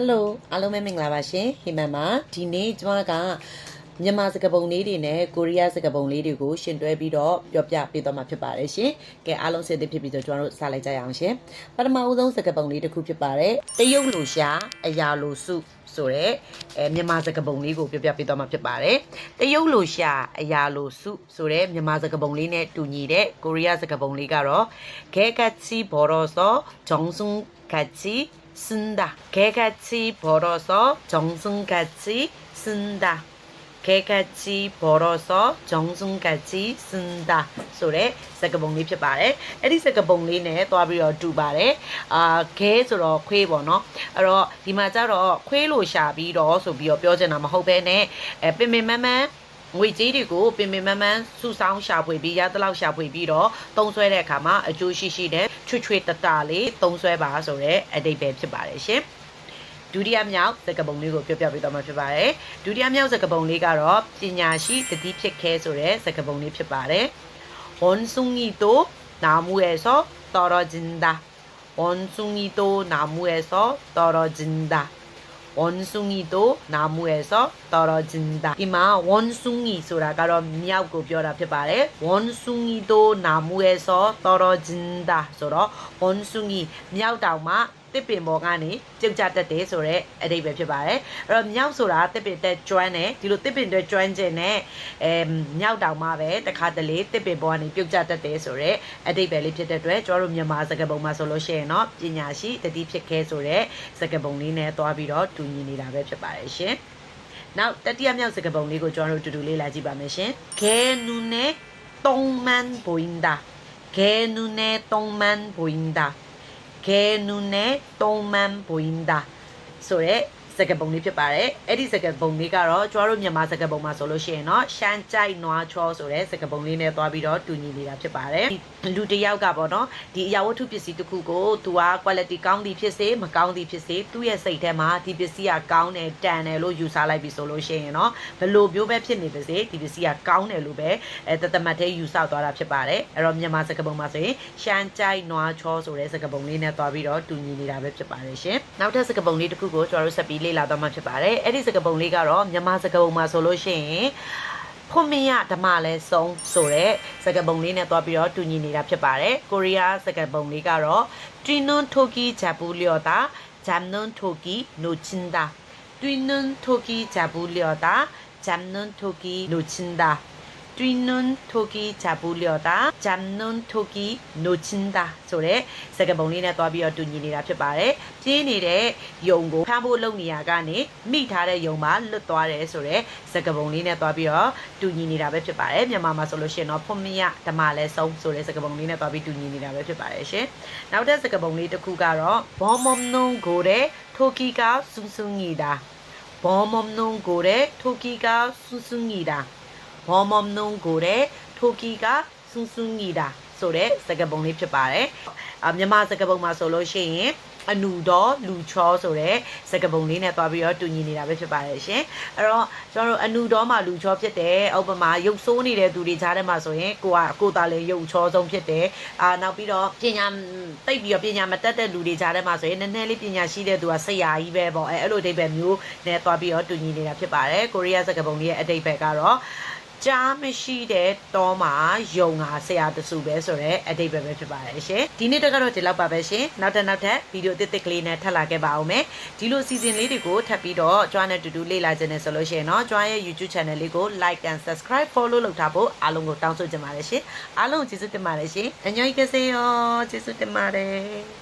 Hello အားလုံးပဲမင်္ဂလာပါရှင်ဟိမန်ပါဒီနေ့ကျွန်မကမြန်မာစကားပုံလေးတွေနဲ့ကိုရီးယားစကားပုံလေးတွေကိုရှင်တွဲပြီးတော့ပြောပြပေးသွားမှာဖြစ်ပါတယ်ရှင်ကဲအားလုံးစင်သစ်ဖြစ်ပြီးတော့ကျွန်တော်တို့စလိုက်ကြရအောင်ရှင်ပထမဦးဆုံးစကားပုံလေးတစ်ခုဖြစ်ပါတယ်တရုတ်လူရှာအရာလူစုဆိုတဲ့အဲမြန်မာစကားပုံလေးကိုပြောပြပေးသွားမှာဖြစ်ပါတယ်တရုတ်လူရှာအရာလူစုဆိုတဲ့မြန်မာစကားပုံလေးနဲ့တူညီတဲ့ကိုရီးယားစကားပုံလေးကတော့ခဲကချီဘော်ရောစောဂျုံဆုံကချီ 쓴다. 개같이 벌어서 정승같이 쓴다. 개같이 벌어서 정승같이 쓴다. ဆိုတဲ့စကားပုံလေးဖြစ်ပါတယ်။အဲ့ဒီစကားပုံလေးနဲ့တွားပြီးတော့တူပါတယ်။အာခဲဆိုတော့ခွေးပေါ့နော်။အဲ့တော့ဒီမှာကျတော့ခွေးလို့ရှာပြီးတော့ဆိုပြီးတော့ပြောချင်တာမဟုတ်ဘဲနဲ့အဲပင်ပင်မန်းမန်း ငွေကြေးတွေကိုပင်ပင်မမှန်စုဆောင်းရှာဖွေပြီးရသလောက်ရှာဖွေပြီးတော့သုံးဆွဲတဲ့အခါမှာအကျိုးရှိရှိနဲ့ချွတ်ချွေတတလေးသုံးဆွဲပါဆိုတဲ့အတိတ်ပဲဖြစ်ပါတယ်ရှင်ဒုတိယမြောက်သကပုံလေးကိုပြောပြပေးသွားမှာဖြစ်ပါတယ်ဒုတိယမြောက်သကပုံလေးကတော့ပညာရှိတတိဖြစ်ခဲဆိုတဲ့သကပုံလေးဖြစ်ပါတယ်ဟွန်ဆုငီတိုနာမူရဲ့ဆောတော်ရဂျင်ဒါဟွန်ဆုငီတိုနာမူရဲ့ဆောတော်ရဂျင်ဒါ 원숭이도 나무에서 떨어진다. 이마 원숭이 소라가로 미하고 벼라 표발에 원숭이도 나무에서 떨어진다. 소로 원숭이 미하다마 တစ်ပင်ပေါ်ကနေကြုံကြတတ်တယ်ဆိုတော့အဓိပ္ပာယ်ဖြစ်ပါတယ်အဲ့တော့မြောက်ဆိုတာတစ်ပင်တက်ကျွမ်းတယ်ဒီလိုတစ်ပင်တွေကျွမ်းခြင်းနဲ့အဲမြောက်တောင်မှပဲတခါတလေတစ်ပင်ပေါ်ကနေပြုတ်ကျတတ်တယ်ဆိုတော့အဓိပ္ပာယ်လေးဖြစ်တဲ့အတွက်ကျွန်တော်တို့မြန်မာစကားပုံမှာဆိုလို့ရှိရင်တော့ပညာရှိတတိဖြစ်ခဲဆိုတော့စကားပုံလေးနဲ့တွားပြီးတော့တူညီနေတာပဲဖြစ်ပါတယ်ရှင်နောက်တတိယမြောက်စကားပုံလေးကိုကျွန်တော်တို့တူတူလေးလာကြည့်ပါမယ်ရှင်ဂဲနူနဲ့တုံမန်ဘွင်ဒါဂဲနူနဲ့တုံမန်ဘွင်ဒါ 개 눈에 똥만 보인다ဆိုတဲ့ စကပုံလေးဖြစ်ပါတယ်အဲ့ဒီစကပုံလေးကတော့ကျွားတို့မြန်မာစကပုံမှာဆိုလို့ရှိရင်တော့ရှမ်းကြိုက်နွားချောဆိုတဲ့စကပုံလေးနဲ့သွားပြီးတော့တူညီနေတာဖြစ်ပါတယ်လူတစ်ယောက်ကပေါ့နော်ဒီအရာဝတ္ထုပစ္စည်းတစ်ခုကိုသူက quality ကောင်းသည်ဖြစ်စေမကောင်းသည်ဖြစ်စေသူ့ရဲ့စိတ်ထဲမှာဒီပစ္စည်းကကောင်းတယ်တန်တယ်လို့ယူဆလိုက်ပြီဆိုလို့ရှိရင်တော့ဘလို့မျိုးပဲဖြစ်နေပါစေဒီပစ္စည်းကကောင်းတယ်လို့ပဲအဲတသမတ်သေးယူဆသွားတာဖြစ်ပါတယ်အဲ့တော့မြန်မာစကပုံမှာဆိုရင်ရှမ်းကြိုက်နွားချောဆိုတဲ့စကပုံလေးနဲ့သွားပြီးတော့တူညီနေတာပဲဖြစ်ပါတယ်ရှင်နောက်ထပ်စကပုံလေးတစ်ခုကိုကျွားတို့ဆက်ပြီးလေ့လာသွားမှာဖြစ်ပါတယ်အဲ့ဒီစကားပုံလေးကတော့မြန်မာစကားပုံမှာဆိုလို့ရှိရင်ဖွမရဓမ္မလဲဆုံးဆိုတဲ့စကားပုံလေးနဲ့တွားပြီးတော့တူညီနေတာဖြစ်ပါတယ်ကိုရီးယားစကားပုံလေးကတော့တွင်းနွန်ထိုကီဂျပူလျော်တာဂျမ် နွန်ထိုကီနိုချင်းတာတွင်းနွန်ထိုကီဂျပူလျော်တာဂျမ်နွန်ထိုကီနိုချင်းတာ 뛰는 토기 잡으려다 잡는 토기 놓친다 ဆိုတဲ့စကားပုံလေးနဲ့တွားပြီးတော့တူညီနေတာဖြစ်ပါတယ်။ပြင်းနေတဲ့ယုံကိုဖမ်းဖို့လုပ်နေရကနေမိထားတဲ့ယုံမှာလွတ်သွားတယ်ဆိုတဲ့စကားပုံလေးနဲ့တွားပြီးတော့တူညီနေတာပဲဖြစ်ပါတယ်။မြန်မာမှာဆိုလို့ရှိရင်တော့ဖွမရဓမ္မလဲဆုံးဆိုတဲ့စကားပုံလေးနဲ့တွားပြီးတူညီနေတာပဲဖြစ်ပါတယ်ရှင်။နောက်တဲ့စကားပုံလေးတစ်ခုကတော့ဘောမုံနုံကိုတဲ့ထိုကီကစွန်းစွန်းညီတာဘောမုံနုံကိုတဲ့ထိုကီကစွန်းစွန်းညီတာ ဘောမုံနုံကိုတဲ့ထိုကီကဆူဆူငီတာဆိုတဲ့စကားပုံလေးဖြစ်ပါတယ်အမြန်မာစကားပုံမှာဆိုလို့ရှိရင်အနူတော်လူချောဆိုတဲ့စကားပုံလေးနဲ့တွားပြီးတော့တူညီနေတာပဲဖြစ်ပါတယ်ရှင်အဲ့တော့ကျွန်တော်တို့အနူတော်မှာလူချောဖြစ်တယ်ဥပမာရုပ်ဆိုးနေတဲ့သူတွေကြားထဲမှာဆိုရင်ကိုကကိုသားလည်းရုပ်ချောဆုံးဖြစ်တယ်အာနောက်ပြီးတော့ပညာတိတ်ပြီးတော့ပညာမတတ်တဲ့လူတွေကြားထဲမှာဆိုရင်နည်းနည်းလေးပညာရှိတဲ့သူကဆရာကြီးပဲပေါ့အဲအဲ့လိုအဓိပ္ပာယ်မျိုးနဲ့တွားပြီးတော့တူညီနေတာဖြစ်ပါတယ်ကိုရီးယားစကားပုံလေးရဲ့အဓိပ္ပာယ်ကတော့ ကြားမရှိတဲ့တောမှာယုံငါဆရာတစုပဲဆိုတော့အတိတ်ပဲပဲဖြစ်ပါတယ်ရှင်ဒီနေ့တက်ကတော့ဒီလောက်ပါပဲရှင်နောက်တစ်နောက်ထပ်ဗီဒီယိုအသစ်တစ်ကလေးနဲ့ထပ်လာခဲ့ပါအောင်မယ်ဒီလိုစီစဉ်လေးတွေကိုထပ်ပြီးတော့ကျွမ်းနဲ့တူတူလေ့လာခြင်းနဲ့ဆိုလို့ရှိရင်တော့ကျွမ်းရဲ့ YouTube channel လေးကို like and subscribe follow လုပ်ထားဖို့အားလုံးကိုတောင်းဆိုချင်ပါတယ်ရှင်အားလုံးကျေးဇူးတင်ပါတယ်ရှင်အညိုကစေရောကျေးဇူးတင်ပါတယ်